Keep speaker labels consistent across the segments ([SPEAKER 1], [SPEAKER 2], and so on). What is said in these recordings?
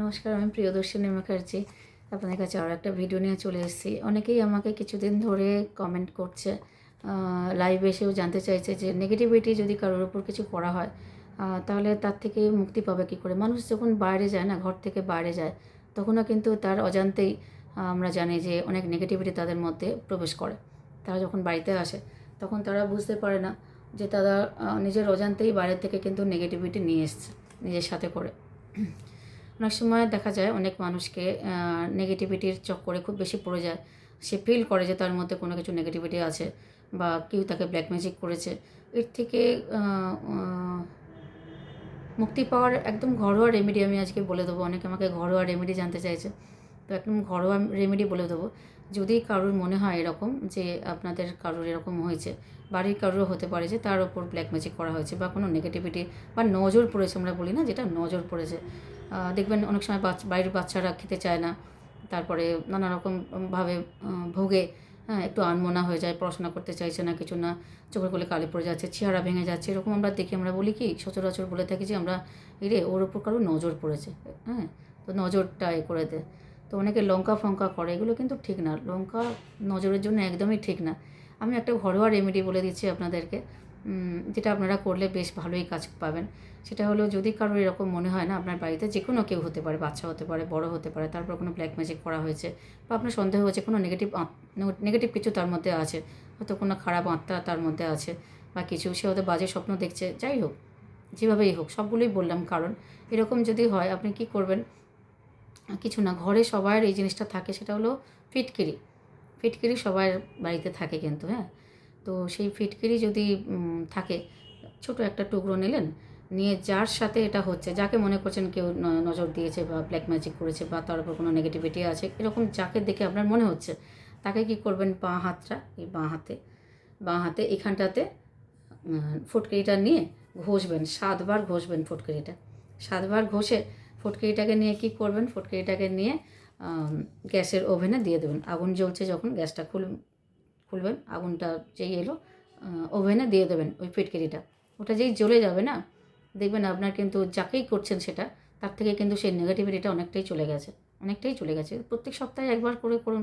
[SPEAKER 1] নমস্কার, আমি প্রিয়দর্শিনী মুখার্জি আপনাদের কাছে আরও একটা ভিডিও নিয়ে চলে এসেছি। অনেকেই আমাকে কিছুদিন ধরে কমেন্ট করছে লাইভ এসেও জানতে চাইছে যে নেগেটিভিটি যদি কারোর উপর কিছু করা হয় তাহলে তার থেকে মুক্তি পাবে কী করে? মানুষ যখন বাইরে যায় না, ঘর থেকে বাইরে যায়, তখনও কিন্তু তার অজান্তেই আমরা জানি যে অনেক নেগেটিভিটি তাদের মধ্যে প্রবেশ করে। তারা যখন বাড়িতে আসে, তখন তারা বুঝতে পারে না যে তারা নিজের অজান্তেই বাইরে থেকে কিন্তু নেগেটিভিটি নিয়ে এসছে, নিজের সাথে করে। অনেক সময় দেখা যায় অনেক মানুষকে নেগেটিভিটির চক্করে খুব বেশি পড়ে যায়। সে ফিল করে যে তার মধ্যে কোনো কিছু নেগেটিভিটি আছে বা কেউ তাকে ব্ল্যাক ম্যাজিক করেছে। এর থেকে মুক্তি পাওয়ার একদম ঘরোয়া রেমেডি আমি আজকে বলে দেবো। অনেকে আমাকে ঘরোয়া রেমেডি জানতে চাইছে। তো একদম ঘরোয়া রেমেডি বলে দেবো। যদি কারোর মনে হয় এরকম যে আপনাদের কারোর এরকম হয়েছে, বাড়ির কারোর হতে পারে যে তার ওপর ব্ল্যাক ম্যাজিক করা হয়েছে বা কোনো নেগেটিভিটি বা নজর পড়েছে, আমরা বলি না যেটা নজর পড়েছে। দেখবেন অনেক সময় বাচ্চা, বাড়ির বাচ্চারা খেতে চায় না, তারপরে নানা রকমভাবে ভোগে হ্যাঁ একটু আনমনা হয়ে যায়, পড়াশোনা করতে চাইছে না, কিছু না, চোখের কোলে কালি পড়ে যাচ্ছে, চেহারা ভেঙে যাচ্ছে, এরকম আমরা দেখি আমরা বলি কি, সচরাচর বলে থাকি যে আমরা, এরে, ওর ওপর কারও নজর পড়েছে। হ্যাঁ তো নজরটা এ করে দেয় তো অনেকে লঙ্কা ফঙ্কা করে, এগুলো কিন্তু ঠিক না। লঙ্কা নজরের জন্য একদমই ঠিক না। আমি একটা ঘরোয়া রেমেডি বলে দিচ্ছি আপনাদেরকে যেটা আপনারা করলে বেশ ভালোই কাজ পাবেন। সেটা হলো যদি কারোর এরকম মনে হয় না, আপনার বাড়িতে যে কোনো কেউ হতে পারে, বাচ্চা হতে পারে, বড় হতে পারে, তারপর কোনো ব্ল্যাক ম্যাজিক করা হয়েছে বা আপনার সন্দেহ হয়েছে, কোনো নেগেটিভ নেগেটিভ কিছু তার মধ্যে আছে, হয়তো কোনো খারাপ আত্মা তার মধ্যে আছে বা কিছু, সে হয়তো বাজে স্বপ্ন দেখছে, যাই হোক, যেভাবেই হোক, সবগুলোই বললাম কারণ। এরকম যদি হয়, আপনি কি করবেন? কিছু না, ঘরে সবার এই জিনিসটা থাকে, সেটা হলো ফিটকিরি। ফিটকিরি সবার বাড়িতে থাকে কিন্তু হ্যাঁ? তো সেই ফিটকিরি যদি থাকে, ছোট একটা টুকরো নিলেন, নিয়ে যার সাথে এটা হচ্ছে, যাকে মনে করছেন কেউ নজর দিয়েছে বা ব্ল্যাক ম্যাজিক করেছে বা তার উপর কোনো নেগেটিভিটি আছে, এরকম যাকে দেখে আপনার মনে হচ্ছে, তাকে কি করবেন বাঁ হাতটা, এই বাঁ হাতে বাঁ হাতে এখানটাতে ফুটকিরিটা নিয়ে ঘষবেন, সাতবার ঘষবেন ফুটকিরিটা। সাতবার ঘষে ফুটকিরিটাকে নিয়ে কি করবেন? ফুটকিরিটাকে নিয়ে গ্যাসের ওভেনে দিয়ে দেবেন। আগুন জ্বলছে যখন, গ্যাসটা খুল, খুলবেন, আগুনটা যেই এলো ওভেনে দিয়ে দেবেন ওই ফিটকিরিটা। ওটা যেই জ্বলে যাবে না, দেখবেন আপনার কিন্তু যাকেই করছেন সেটা, তার থেকে কিন্তু সেই নেগেটিভিটিটা অনেকটাই চলে গেছে, অনেকটাই চলে গেছে। প্রত্যেক সপ্তাহে একবার করে করুন,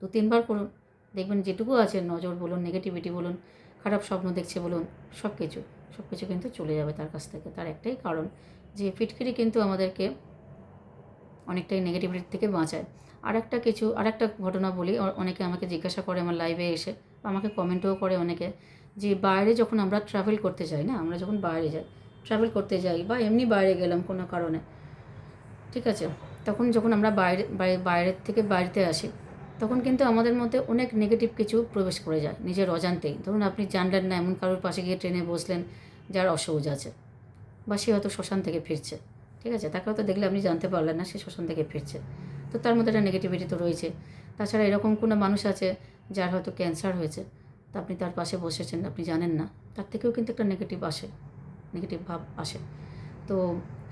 [SPEAKER 1] দু তিনবার করুন। দেখবেন যেটুকু আছে, নজর বলুন নেগেটিভিটি বলুন, খারাপ স্বপ্ন দেখছে বলুন সব কিছু সব কিছু কিন্তু চলে যাবে তার কাছ থেকে। তার একটাই কারণ যে ফিটকিরি কিন্তু আমাদেরকে অনেকটাই নেগেটিভিটি থেকে বাঁচায়। আর একটা কিছু আর একটা ঘটনা বলি অনেকে আমাকে জিজ্ঞাসা করে আমার লাইভে এসে আমাকে কমেন্টও করে অনেকে, যে বাইরে যখন আমরা ট্রাভেল করতে যাই না, আমরা যখন বাইরে যাই ট্রাভেল করতে যাই, বা এমনি বাইরে গেলাম কোনো কারণে, ঠিক আছে? তখন যখন আমরা বাইরে, বাই- বাইরের থেকে বাড়িতে আসি, তখন কিন্তু আমাদের মধ্যে অনেক নেগেটিভ কিছু প্রবেশ করে যায় নিজের অজান্তেই। ধরুন আপনি জানলেন না এমন কারোর পাশে গিয়ে ট্রেনে বসলেন, যার অসহজ আছে। বা সে হয়তো শ্মশান থেকে ফিরছে, ঠিক আছে? তাকে হয়তো দেখলে আপনি জানতে পারলেন না সে শ্মশান থেকে ফিরছে। তো তার মধ্যে একটা নেগেটিভিটি তো রয়েছে। তাছাড়া এরকম কোনো মানুষ আছে যার হয়তো ক্যান্সার হয়েছে, তা আপনি তার পাশে বসেছেন, আপনি জানেন না। তার থেকেও কিন্তু একটা নেগেটিভ আসে নেগেটিভ ভাব আসে। তো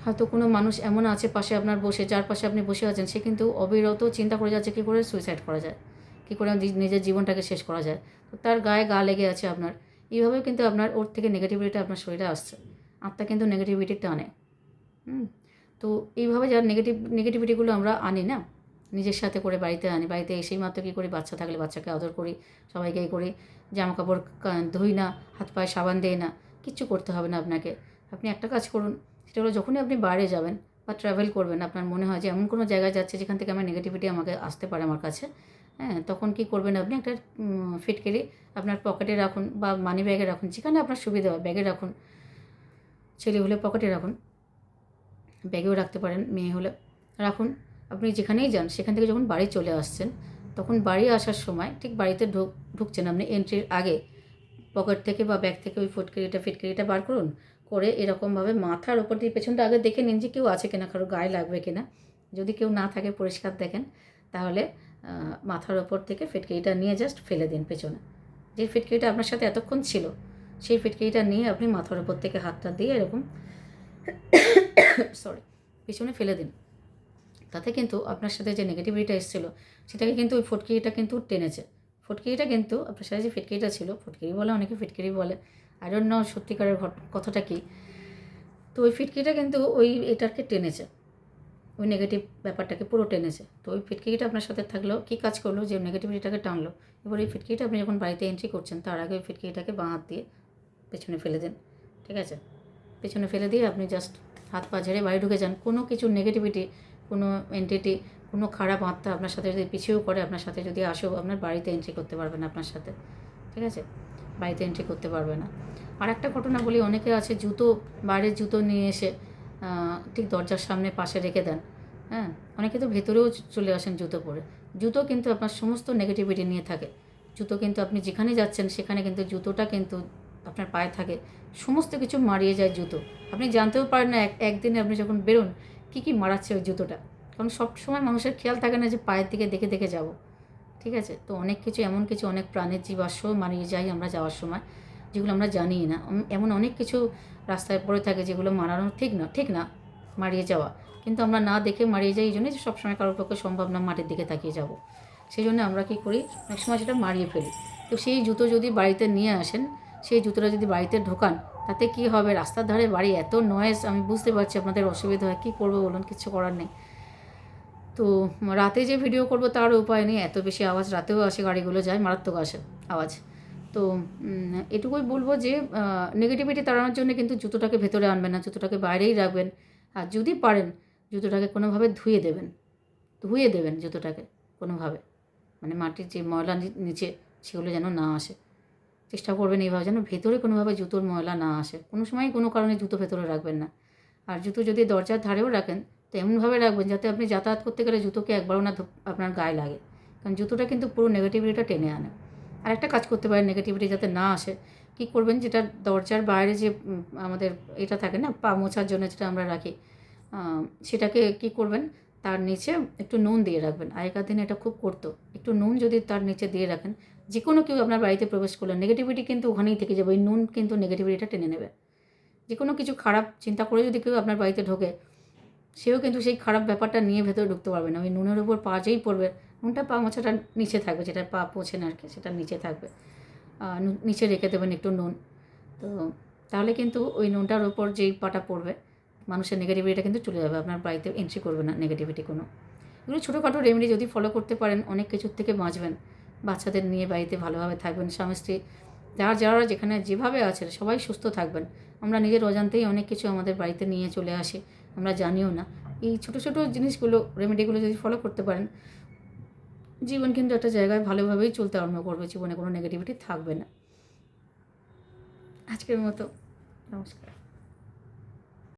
[SPEAKER 1] হয়তো কোনো মানুষ এমন আছে পাশে আপনার বসে, যার পাশে আপনি বসে আছেন, সে কিন্তু অবিরত চিন্তা করে যাচ্ছে, কী করে সুইসাইড করা যায়? কী করে নিজের জীবনটাকে শেষ করা যায়? তো তার গায়ে গা লেগে আছে আপনার। এইভাবেও কিন্তু আপনার ওর থেকে নেগেটিভিটিটা আপনার শরীরে আসছে। আত্মা কিন্তু নেগেটিভিটি টানে হুম? তো এইভাবে যারা নেগেটিভ নেগেটিভিটিগুলো আমরা আনি না, নিজের সাথে করে বাড়িতে আনি। বাড়িতে এসেই মাত্র কী করি? বাচ্চা থাকলে বাচ্চাকে আদর করি সবাইকে এই করি। জামা কাপড় ধুই না, হাত পায়ে সাবান দেই না, কিচ্ছু করতে হবে না আপনাকে। আপনি একটা কাজ করুন, সেটা হলো যখনই আপনি বাইরে যাবেন বা ট্রাভেল করবেন, আপনার মনে হয় যে এমন কোনো জায়গায় যাচ্ছে যেখান থেকে আমার নেগেটিভিটি আমাকে আসতে পারে আমার কাছে হ্যাঁ তখন কি করবেন আপনি? একটা ফিটকিরি আপনার পকেটে রাখুন বা মানি ব্যাগে রাখুন, যেখানে আপনার সুবিধা হয় ব্যাগে রাখুন। ছেলে হলে পকেটে রাখুন। ব্যাগেও রাখতে পারেন, মেয়ে হলে রাখুন। আপনি যেখানেই যান, সেখান থেকে যখন বাড়ি চলে আসছেন, তখন বাড়ি আসার সময় ঠিক বাড়িতে ঢুক ঢুকছেন আপনি এন্ট্রির আগে। পকেট থেকে বা ব্যাগ থেকে ওই ফুটকিরিটা ফিটকিরিটা বার করুন, করে এরকমভাবে মাথার ওপর দিয়ে পেছনটা আগে দেখে নিন যে কেউ আছে কিনা, কারও গায়ে লাগবে কিনা। যদি কেউ না থাকে, পরিষ্কার দেখেন, তাহলে মাথার ওপর থেকে ফিটকিরিটা নিয়ে জাস্ট ফেলে দিন পেছনে। যে ফিটকিরিটা আপনার সাথে এতক্ষণ ছিল সেই ফিটকিরিটা নিয়ে আপনি মাথার উপর থেকে হাতটা দিয়ে এরকম সরি পিছনে ফেলে দিন। তাতে কিন্তু আপনার সাথে যে নেগেটিভিটিটা এসেছিল, সেটাকে কিন্তু ওই ফটকিরিটা কিন্তু টেনেছে। ফটকিরিটা কিন্তু আপনার সাথে যে ফিটকিরিটা ছিল, ফটকিরি বলে অনেকে ফিটকিরি বলে। আই ডোন্ট নো সত্যিকারের কথাটা কী। তো ওই ফিটকিরিটা কিন্তু ওই এটাকে টেনেছে। ওই নেগেটিভ ব্যাপারটাকে পুরো টেনেছে। তো ওই ফিটকিটা আপনার সাথে থাকলেও কী কাজ করল যে নেগেটিভিটিটাকে টানলো। এবার এই ফিটকিটা আপনি যখন বাড়িতে এন্ট্রি করছেন, তার আগে ওই ফিটকিটাকে বাঁ হাত দিয়ে পেছনে ফেলে দেন, ঠিক আছে? পেছনে ফেলে দিয়ে আপনি জাস্ট হাত পা ঝেড়ে বাড়ি ঢুকে যান। কোনো কিছু নেগেটিভিটি কোনো এন্টিটি কোনো খারাপ আত্মা আপনার সাথে যদি পিছিয়েও করে আপনার সাথে যদি আসেও, আপনার বাড়িতে এন্ট্রি করতে পারবে না আপনার সাথে, ঠিক আছে? বাড়িতে এন্ট্রি করতে পারবে না। আর একটা ঘটনা বলি, অনেকে আছে জুতো, বাইরের জুতো নিয়ে এসে ঠিক দরজার সামনে পাশে রেখে দেন হ্যাঁ? অনেকে তো ভেতরেও চলে আসেন জুতো পরে। জুতো কিন্তু আপনার সমস্ত নেগেটিভিটি নিয়ে থাকে। জুতো কিন্তু আপনি যেখানে যাচ্ছেন, সেখানে কিন্তু জুতোটা কিন্তু আপনার পায়ে থাকে। সমস্ত কিছু মারিয়ে যায় জুতো। আপনি জানতেও পারেন না, এক, একদিনে আপনি যখন বেরোন, কী কী মারাচ্ছে ওই জুতোটা? কারণ সব সময় মানুষের খেয়াল থাকে না যে পায়ের দিকে দেখে দেখে যাব। ঠিক আছে? তো অনেক কিছু, এমন কিছু অনেক প্রাণের জীবাশ্ম মারিয়ে যাই আমরা যাওয়ার সময়, যেগুলো আমরা জানি না। এমন অনেক কিছু রাস্তায় পড়ে থাকে যেগুলো মারানো ঠিক না ঠিক না, মারিয়ে যাওয়া। কিন্তু আমরা না দেখে মারিয়ে যাই এই জন্যই যে সবসময় কারোর পক্ষে সম্ভব না মাটির দিকে তাকিয়ে যাব। সেই জন্য আমরা কী করি? অনেক সময় সেটা মারিয়ে ফেলি। তো সেই জুতো যদি বাড়িতে নিয়ে আসেন সেই জুতোটা যদি বাড়িতে ঢোকান, তাতে কি হবে? রাস্তার ধারে বাড়ি এত নয়েজ আমি বুঝতে পারছি আপনাদের অসুবিধা হয়, কী করব বলুন, কিছু করার নেই। তো রাতে যে ভিডিও করব তার উপায় নেই, এত বেশি আওয়াজ, রাতেও আসে গাড়িগুলো যায়, মারাত্মক আসে আওয়াজ। তো এটুকুই বলব যে নেগেটিভিটি তাড়ানোর জন্য কিন্তু জুতোটাকে ভেতরে আনবেন না, জুতোটাকে বাইরেই রাখবেন। আর যদি পারেন, জুতোটাকে কোনোভাবে ধুয়ে দেবেন ধুয়ে দেবেন জুতোটাকে কোনোভাবে। মানে মাটির যে ময়লা নিচে, সেগুলো যেন না আসে। চেষ্টা করবেন এইভাবে যেন ভেতরে কোনোভাবে জুতোর ময়লা না আসে। কোনো সময় কোনো কারণে জুতো ভেতরে রাখবেন না। আর জুতো যদি দরজার ধারেও রাখেন তো এমনভাবে রাখবেন যাতে আপনি যাতায়াত করতে গেলে জুতোকে একবারও না আপনার গায়ে লাগে। কারণ জুতোটা কিন্তু পুরো নেগেটিভিটিটা টেনে আনে। আর একটা কাজ করতে পারেন, নেগেটিভিটি যাতে না আসে। কী করবেন, যেটা দরজার বাইরে যে আমাদের এটা থাকে না, পা মোছার জন্য যেটা আমরা রাখি সেটাকে কি করবেন, তার নিচে একটু নুন দিয়ে রাখবেন। আগেকার দিনে এটা খুব করতো। একটু নুন যদি তার নিচে দিয়ে রাখেন যে কোনো কেউ আপনার বাড়িতে প্রবেশ করলেন নেগেটিভিটি কিন্তু ওখানেই থেকে যাবে, ওই নুন কিন্তু নেগেটিভিটিটা টেনে নেবে। যে কোনো কিছু খারাপ চিন্তা করে যদি কেউ আপনার বাড়িতে ঢোকে, সেও কিন্তু সেই খারাপ ব্যাপারটা নিয়ে ভেতরে ঢুকতে পারবে না। ওই নুনের উপর পা যেই পড়বে, নুনটা পা মোছাটা নিচে থাকবে, যেটা পা পৌঁছে না আর কি, সেটা নিচে থাকবে। নিচে রেখে দেবেন একটু নুন। তো তাহলে কিন্তু ওই নুনটার উপর যেই পাটা পড়বে, মানুষের নেগেটিভিটিটা কিন্তু চলে যাবে, আপনার বাড়িতে এন্ট্রি করবে না নেগেটিভিটি কোনো। এগুলো ছোটোখাটো রেমেডি যদি ফলো করতে পারেন, অনেক কিছুর থেকে বাঁচবেন। বাচ্চাদের নিয়ে বাড়িতে ভালোভাবে থাকবেন। স্বামী, স্ত্রী, যারা যারা যেখানে যেভাবে আছেন, সবাই সুস্থ থাকবেন। আমরা নিজের অজান্তেই অনেক কিছু আমাদের বাড়িতে নিয়ে চলে আসে, আমরা জানিও না। এই ছোটো ছোটো জিনিসগুলো রেমেডিগুলো যদি ফলো করতে পারেন, জীবন কিন্তু একটা জায়গায় ভালোভাবেই চলতে আরম্ভ করবে, জীবনে কোনো নেগেটিভিটি থাকবে না। আজকের মতো, নমস্কার।